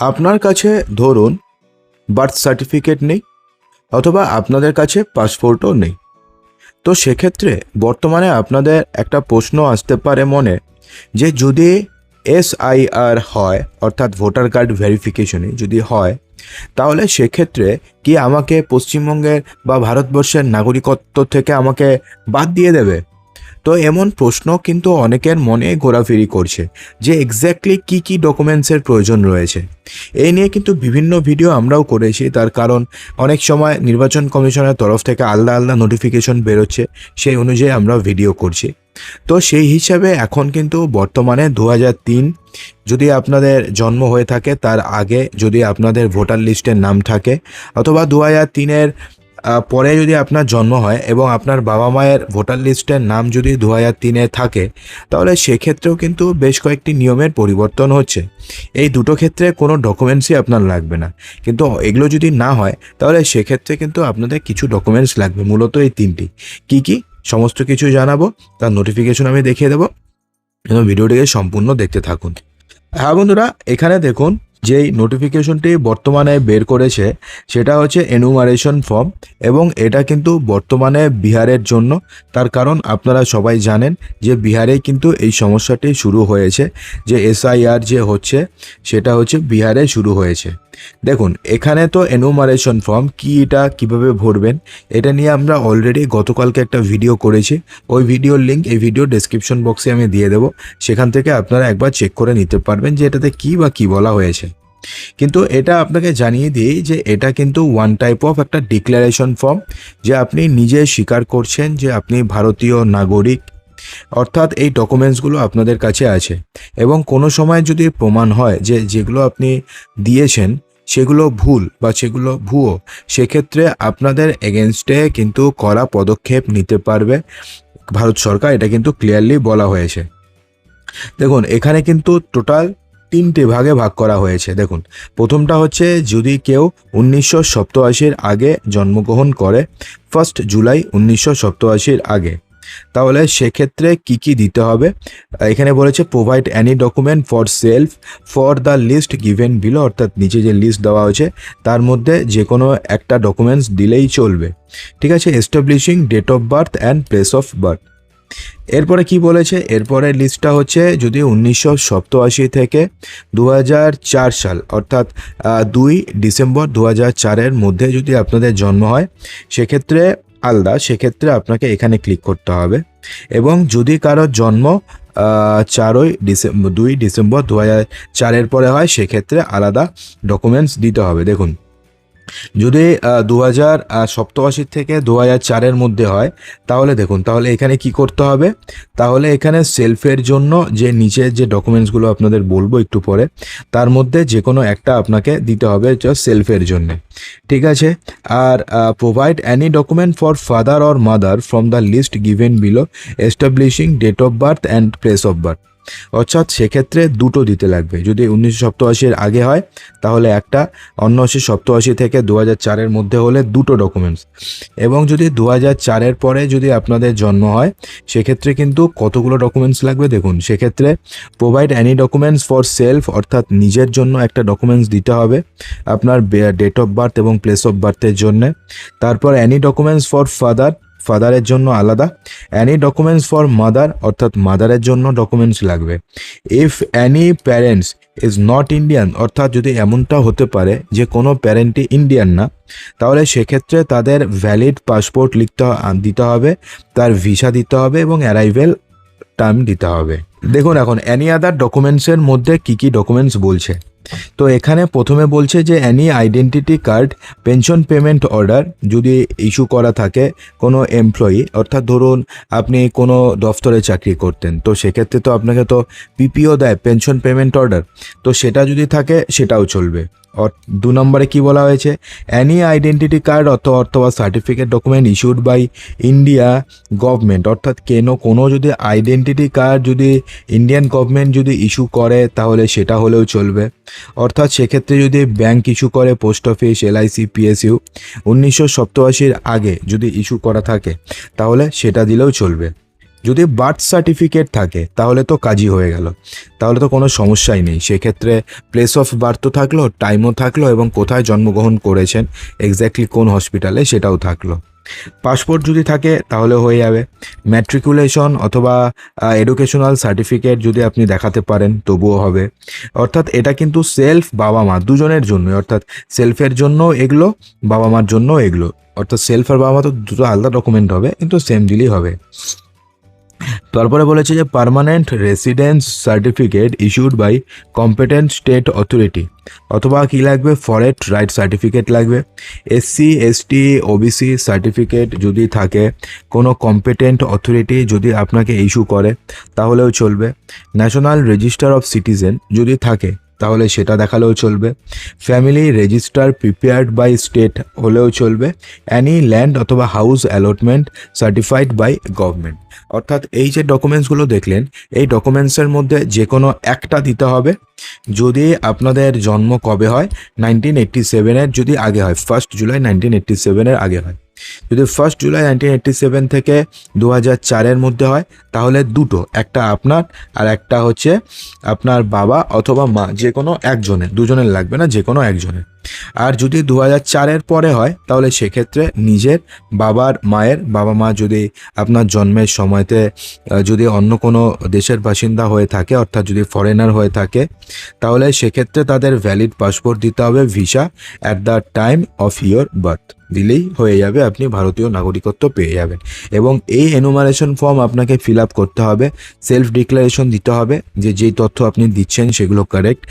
আপনার কাছে ধরুন বার্থ সার্টিফিকেট নেই অথবা আপনাদের কাছে পাসপোর্টও নেই। তো সেক্ষেত্রে বর্তমানে আপনাদের একটা প্রশ্ন আসতে পারে মনে যে যদি এসআইআর হয়, অর্থাৎ ভোটার কার্ড ভেরিফিকেশনে যদি হয়, তাহলে সেক্ষেত্রে কি আমাকে পশ্চিমবঙ্গের বা ভারতবর্ষের নাগরিকত্ব থেকে আমাকে বাদ দিয়ে দেবে? তো এমন প্রশ্ন কিন্তু অনেকের মনে ঘোরাফেরি করছে যে এক্স্যাক্টলি কি কি ডকুমেন্টসের প্রয়োজন রয়েছে। এই নিয়ে কিন্তু বিভিন্ন ভিডিও আমরাও করেছি, তার কারণ অনেক সময় নির্বাচন কমিশনের তরফ থেকে আলাদা আলাদা নোটিফিকেশন বেরোচ্ছে, সেই অনুযায়ী আমরা ভিডিও করছি। তো সেই হিসাবে এখন কিন্তু বর্তমানে দু যদি আপনাদের জন্ম হয়ে থাকে, তার আগে যদি আপনাদের ভোটার লিস্টের নাম থাকে, অথবা দু হাজার তিনের পরে যদি আপনার জন্ম হয় এবং আপনার বাবা মায়ের ভোটার লিস্টের নাম যদি দু হাজার তিনে থাকে, তাহলে সেক্ষেত্রেও কিন্তু বেশ কয়েকটি নিয়মের পরিবর্তন হচ্ছে। এই দুটো ক্ষেত্রে কোনো ডকুমেন্টসই আপনার লাগবে না। কিন্তু এগুলো যদি না হয়, তাহলে সেক্ষেত্রে কিন্তু আপনাদের কিছু ডকুমেন্টস লাগবে, মূলত এই তিনটি। কি কি? সমস্ত কিছু জানাব, তার নোটিফিকেশন আমি দেখিয়ে দেবো। এবং ভিডিওটিকে সম্পূর্ণ দেখতে থাকুন। হ্যাঁ বন্ধুরা, এখানে দেখুন যেই নোটিফিকেশনটি বর্তমানে বের করেছে, সেটা হচ্ছে এনুমারেশন ফর্ম এবং এটা কিন্তু বর্তমানে বিহারের জন্য। তার কারণ আপনারা সবাই জানেন যে বিহারে কিন্তু এই সমস্যাটি শুরু হয়েছে, যে এসআইআর যে হচ্ছে, সেটা হচ্ছে বিহারে শুরু হয়েছে। দেখুন, এখানে তো এনুমারেশন ফর্ম কি এটা কীভাবে ভরবেন, এটা নিয়ে আমরা অলরেডি গতকালকে একটা ভিডিও করেছি। ওই ভিডিওর লিঙ্ক এই ভিডিও ডেসক্রিপশন বক্সে আমি দিয়ে দেবো। সেখান থেকে আপনারা একবার চেক করে নিতে পারবেন যে এটাতে কি বা কি বলা হয়েছে। কিন্তু এটা আপনাকে জানিয়ে দিই যে এটা কিন্তু ওয়ান টাইপ অফ একটা ডিক্লারেশন ফর্ম যে আপনি নিজে স্বীকার করছেন যে আপনি ভারতীয় নাগরিক অর্থাৎ এই ডকুমেন্টসগুলো আপনাদের কাছে আছে। এবং কোনো সময় যদি প্রমাণ হয় যে যেগুলো আপনি দিয়েছেন, সেগুলো ভুল বা সেগুলো ভুয়ো, সেক্ষেত্রে আপনাদের এগেনস্টে কিন্তু কড়া পদক্ষেপ নিতে পারবে। ভারত সরকার এটা কিন্তু ক্লিয়ারলি বলা হয়েছে। দেখুন, এখানে কিন্তু টোটাল তিনটে ভাগে ভাগ করা হয়েছে। দেখুন, প্রথমটা হচ্ছে যদি কেউ উনিশশো সপ্তআশির আগে জন্মগ্রহণ করে ফার্স্ট জুলাই উনিশশো সপ্তআশির আগে। তাহলে সেক্ষেত্রে কি কি দিতে হবে? এখানে বলেছে provide any document for self for the list given below অর্থাৎ নিচে যে লিস্ট দেওয়া হয়েছে, তার মধ্যে যে কোনো একটা ডকুমেন্টস দিলেই চলবে। ঠিক আছে? Establishing date of birth and place of birth এরপরে কি বলেছে? এরপরে লিস্টটা হচ্ছে যদি উনিশশো সপ্তআশি থেকে দু চার সাল, অর্থাৎ দুই ডিসেম্বর দু চারের মধ্যে যদি আপনাদের জন্ম হয়, সেক্ষেত্রে আলাদা, সেক্ষেত্রে আপনাকে এখানে ক্লিক করতে হবে। এবং যদি কারও জন্ম চারই ডিসেম্বর দুই ডিসেম্বর দু হাজার চারের পরে হয়, সেক্ষেত্রে আলাদা ডকুমেন্টস দিতে হবে। দেখুন যদি দু হাজার সপ্তআশি থেকে দু হাজার চারের মধ্যে হয়, তাহলে দেখুন, তাহলে এখানে কি করতে হবে? তাহলে এখানে সেলফের জন্য যে নিচে যে ডকুমেন্টসগুলো আপনাদের বলব একটু পরে, তার মধ্যে যে কোনো একটা আপনাকে দিতে হবে সেলফের জন্য। ঠিক আছে? আর provide any document for father or mother from the list given below establishing date of birth and place of birth অর্থাৎ সেক্ষেত্রে দুটো দিতে লাগবে। যদি উনিশশো সপ্তআশির আগে হয়, তাহলে একটা উনিশশো সপ্তআশি থেকে দু হাজার চারের মধ্যে হলে দুটো ডকুমেন্টস এবং যদি দু হাজার চারের পরে যদি আপনাদের জন্ম হয়, সেক্ষেত্রে কিন্তু কতগুলো ডকুমেন্টস লাগবে দেখুন। সেক্ষেত্রে provide any documents for self অর্থাৎ নিজের জন্য একটা ডকুমেন্টস দিতে হবে আপনার ডেট অফ বার্থ এবং প্লেস অফ বার্থের জন্য। তারপর অ্যানি ডকুমেন্টস ফর ফাদার ফাদারের জন্য আলাদা। অ্যানি ডকুমেন্টস ফর মাদার অর্থাৎ মাদারের জন্য ডকুমেন্টস লাগবে। If any parents is not Indian অর্থাৎ যদি এমনটা হতে পারে যে কোনো প্যারেন্টই ইন্ডিয়ান না, তাহলে সেক্ষেত্রে তাদের ভ্যালিড পাসপোর্ট লিখতে দিতে হবে, তার ভিসা দিতে হবে এবং অ্যারাইভেল টার্ম দিতে হবে। দেখুন এখন অ্যানি আদার ডকুমেন্টসের মধ্যে কি কি ডকুমেন্টস বলছে? তো এখানে প্রথমে বলছে যে any identity card pension payment order যদি ইস্যু করা থাকে কোনো এমপ্লয়ি অর্থাৎ ধরুন আপনি কোনো দফতরে চাকরি করতেন, তো সেক্ষেত্রে তো আপনাকে তো পিপিও দেয় পেনশন পেমেন্ট অর্ডার তো সেটা যদি থাকে সেটাও চলবে। দু নম্বরে কি বলা হয়েছে? অ্যানি আইডেন্টিটি কার্ড অথবা অথবা certificate document issued by India government অর্থাৎ কেন, কোনো যদি আইডেন্টিটি কার্ড যদি ইন্ডিয়ান গভর্নমেন্ট যদি ইস্যু করে, তাহলে সেটা হলেও চলবে। অর্থাৎ সেক্ষেত্রে যদি ব্যাংক ইস্যু করে পোস্ট অফিস এলআইসি পিএসইউ উনিশশো সপ্তআশির আগে যদি ইস্যু করা থাকে, তাহলে সেটা দিলেও চলবে। যদি বার্থ সার্টিফিকেট থাকে, তাহলে তো কাজই হয়ে গেল। তাহলে তো কোনো সমস্যাই নেই। সেক্ষেত্রে প্লেস অফ বার্থ তো থাকল টাইমও থাকল এবং কোথায় জন্মগ্রহণ করেছেন এক্স্যাক্টলি কোন হসপিটালে সেটাও থাকল। পাসপোর্ট যদি থাকে, তাহলে হয়ে যাবে। ম্যাট্রিকুলেশন অথবা এডুকেশনাল সার্টিফিকেট যদি আপনি দেখাতে পারেন, তবুও হবে। অর্থাৎ এটা কিন্তু সেলফ বাবা মা দুজনের জন্য অর্থাৎ সেলফের জন্য এগুলো, বাবা মার জন্য এগুলো। অর্থাৎ সেলফ আর বাবা মা তো দুটো আলাদা ডকুমেন্ট হবে, কিন্তু সেম দিলেই হবে। তারপরে বলেছে যে permanent residence certificate issued by competent state authority অথবা কী লাগবে? ফরেট রাইট সার্টিফিকেট লাগবে। এসসি এসটি ওবিসি সার্টিফিকেট যদি থাকে, কোনো কম্পিটেন্ট অথরিটি যদি আপনাকে ইস্যু করে, তাহলেও চলবে। ন্যাশনাল রেজিস্টার অফ সিটিজেন যদি থাকে তাহলে সেটা দেখালেও চলবে। Family register prepared by state হলেও চলবে। অ্যানি ল্যান্ড অথবা house allotment certified by government অর্থাৎ এই যে ডকুমেন্টসগুলো দেখলেন, এই ডকুমেন্টসের মধ্যে যে কোনো একটা দিতে হবে। যদি আপনাদের জন্ম কবে হয়? নাইনটিন এইট্টি সেভেনের যদি আগে হয়। ফার্স্ট জুলাই নাইনটিন এইট্টি সেভেনের আগে হয়। যদি first July nineteen eighty seven থেকে দু হাজার চারের মধ্যে হয় তাহলে দুটো, একটা আপনার আর একটা হচ্ছে আপনার বাবা অথবা মা যে কোনো একজনের, দুজনের লাগবে না যে কোনো একজনের। আর যদি দু হাজার চারের পরে হয়, তাহলে সেক্ষেত্রে নিজের বাবার মায়ের, বাবা মা যদি আপনার জন্মের সময়তে যদি অন্য কোনো দেশের বাসিন্দা হয়ে থাকে, অর্থাৎ যদি ফরেনার হয়ে থাকে, তাহলে সেক্ষেত্রে তাদের ভ্যালিড পাসপোর্ট দিতে হবে visa at the time of your birth দিলেই হয়ে যাবে, আপনি ভারতীয় নাগরিকত্ব পেয়ে যাবেন। এবং এই এনুমারেশন ফর্ম আপনাকে আপ করতে হবে সেলফ ডিক্লারেশন দিতে হবে যে যেই তথ্য আপনি দিচ্ছেন সেগুলো কারেক্ট